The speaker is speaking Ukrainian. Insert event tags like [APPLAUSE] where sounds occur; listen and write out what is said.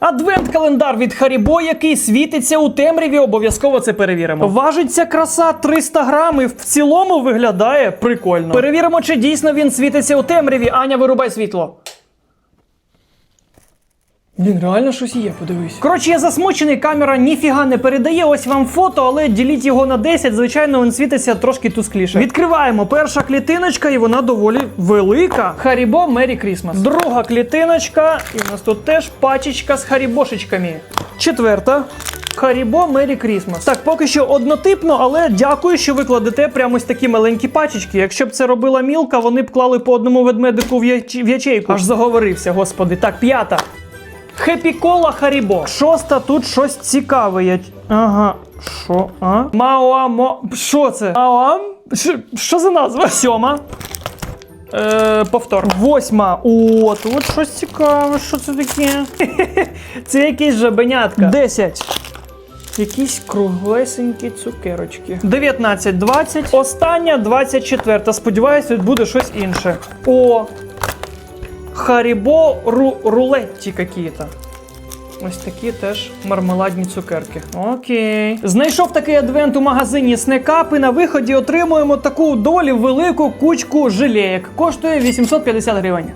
Адвент-календар від Харібо, який світиться у темряві, обов'язково це перевіримо. Важить ця краса 300 грамів. В цілому виглядає прикольно. Перевіримо, чи дійсно він світиться у темряві. Аня, вирубай світло. Блін, реально щось є, подивись. Коротше, я засмучений, камера ніфіга не передає. Ось вам фото, але діліть його на 10. Звичайно, він світиться трошки тускліше. Відкриваємо перша клітиночка, і вона доволі велика. Харібо Мері Крісмас. Друга клітиночка, і в нас тут теж пачечка з харібошечками. Четверта. Харібо Мері Крісмас. Так, поки що однотипно, але дякую, що ви кладете прямо ось такі маленькі пачечки. Якщо б це робила мілка, вони б клали по одному ведмедику в, яч... в ячейку. Аж заговорився, господи. Так, п'ята. Хеппі кола Харібо. Шоста тут щось цікаве. Я... Ага. Що? А? Маоамо. Що це? Маоам? Що, за назва? Сьома. Е, повтор. Восьма. О, тут щось цікаве. Що це таке? [LAUGHS] це якісь жабенятка. Десять. Якісь круглесенькі цукерочки. 19, 20. Остання 24. Сподіваюсь, тут буде щось інше. О, Харібо ру рулетті какі-то. Ось такі теж мармеладні цукерки. Окей. Знайшов такий адвент у магазині Снекап і на виході отримуємо таку долі велику кучку жилеєк. Коштує 850 гривень.